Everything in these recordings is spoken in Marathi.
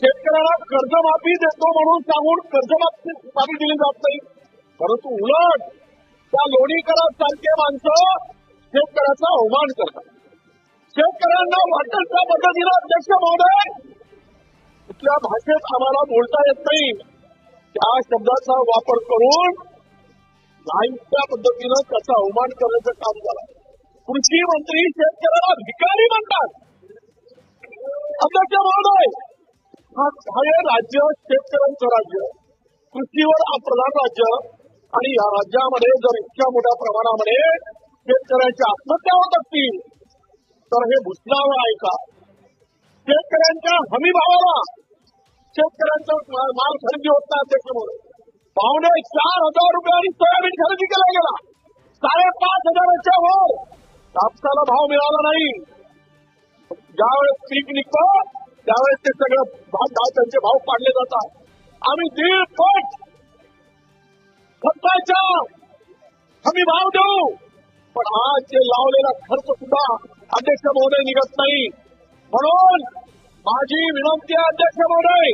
शेतकऱ्याला कर्जमाफी देतो म्हणून सांगून कर्जमाफी माफी दिली जात नाही. परंतु उलट त्या लोणीकरात सारखे माणसं शेतकऱ्याचा अवमान करतात. शेतकऱ्यांना वाटेल त्या पद्धतीला अध्यक्ष महोदय कुठल्या भाषेत आम्हाला बोलता येत नाही. त्या शब्दाचा वापर करून नाही त्या पद्धतीनं त्याचा अवमान करण्याचं काम झालं. कृषी मंत्री शेतकऱ्याला भिकारी म्हणतात. अध्यक्ष महोदय हा हे राज्य शेतकऱ्यांचं राज्य कृषीवर प्रधान राज्य. आणि या राज्यामध्ये जर इतक्या मोठ्या प्रमाणामध्ये शेतकऱ्यांच्या आत्महत्या होत असतील तर हे भुसणावं आहे का? शेतकऱ्यांच्या हमी भावाला शेतकऱ्यांचं माल खरेदी होत नाही त्याच्यामुळे. पावणे चार हजार रुपयांनी सोयाबीन खरेदी केला गेला. साडेपाच हजाराच्या वर कापसाला भाव मिळाला नाही. ज्यावेळेस पीक निघतं त्यावेळेस ते सगळं भाव भाव- त्यांचे भाव पाडले जातात. आम्ही दीडपट खर्चाच्या हमी भाव देऊ. पण आज जे लावलेला खर्च सुद्धा अध्यक्ष महोदय निघत नाही. म्हणून माझी विनंती आहे अध्यक्ष महोदय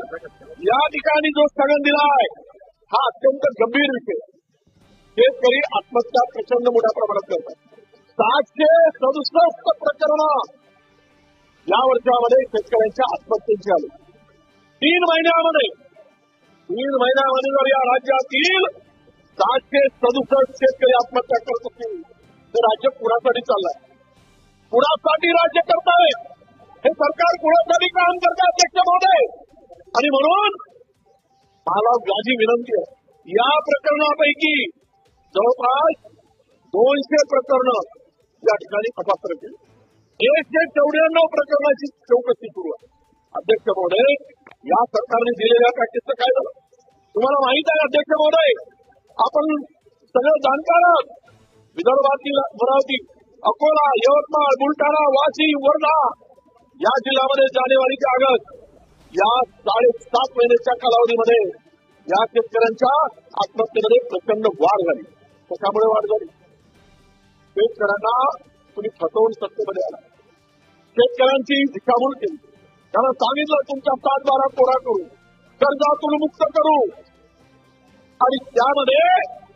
या ठिकाणी जो स्थगन दिलाय हा अत्यंत गंभीर विषय. शेतकरी आत्महत्या प्रचंड मोठ्या प्रमाणात करतात. सातशे सदुसष्ट प्रकरण या वर्षामध्ये शेतकऱ्यांच्या आत्महत्येची आली तीन महिन्यामध्ये तीन महिन्यामध्ये जर या राज्यातील सातशे सदुसष्ट शेतकरी आत्महत्या करत असतील तर राज्य कुणासाठी चाललंय? कुणासाठी राज्य करताय हे सरकार कुणासाठी काम करते अध्यक्ष महोदय? आणि म्हणून मला माझी विनंती आहे या प्रकरणापैकी जवळपास दोनशे प्रकरण या ठिकाणी तपास केली एकशे चौऱ्याण्णव प्रकरणाची चौकशी सुरू आहे. अध्यक्ष महोदय या सरकारने दिलेल्या पॅकेजचं काय झालं? तुम्हाला माहीत आहे अध्यक्ष महोदय आपण सगळं जाणकार. आहात विदर्भातील अमरावती अकोला यवतमाळ बुलढाणा वाशिम वर्धा या जिल्ह्यामध्ये जानेवारी ते ऑगस्ट या साडेसात महिन्याच्या कालावधीमध्ये या शेतकऱ्यांच्या आत्महत्येमध्ये प्रचंड वाढ झाली. कशामुळे वाढ झाली? शेतकऱ्यांना तुम्ही फसवून सत्तेमध्ये आला. शेतकऱ्यांची दिशाभूल केली त्यांना सांगितलं तुमच्या सात बारा कोरा करू कर्जातून मुक्त करू. आणि त्यामध्ये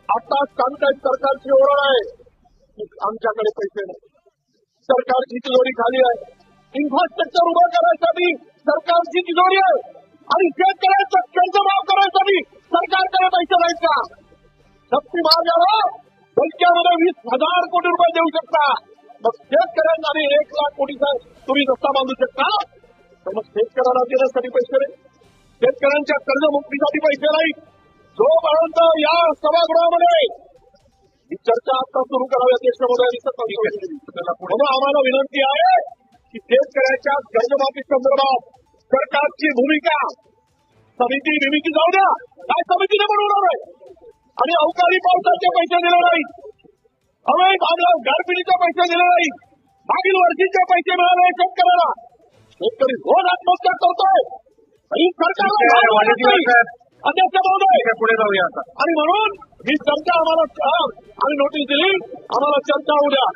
आता सांगताय सरकारची ओरड आहे की आमच्याकडे पैसे नाही. सरकारची तिजोरी खाली आहे. इन्फ्रास्ट्रक्चर उभं करायसाठी सरकारची तिजोरी आहे. आणि शेतकऱ्यांचा कर्ज माफ करायसाठी सरकारकडे पैसे नाहीत का? शक्ती मार्गाला बँकेमध्ये वीस हजार कोटी रुपये देऊ शकता. मग शेतकऱ्यांना आणि एक लाख कोटीचा तुम्ही रस्ता बांधू शकता. तर मग शेतकऱ्याला देण्यासाठी पैसे नाही शेतकऱ्यांच्या कर्जमुक्तीसाठी पैसे नाही. जोपर्यंत या सभागृहामध्ये ही चर्चा आता सुरू करावी अध्यक्ष महोदयांनी म्हणून आम्हाला विनंती आहे की शेतकऱ्याच्या कर्जमाफी संदर्भात सरकारची भूमिका समिती विमिती जाऊ द्या. काय समितीने बनवणार आहे? आणि अवकाळी पावसाचे पैसे दिले नाही अवैध भागला गारपिणीचे पैसे दिले नाही. मागील वर्षीचे पैसे मिळाले शेतकऱ्याला. शेतकरी रोज आत्महत्या करतोय. आणि पुढे जाऊया आणि म्हणून ही चर्चा आम्हाला आम्ही नोटीस दिली. आम्हाला चर्चा होऊ द्या.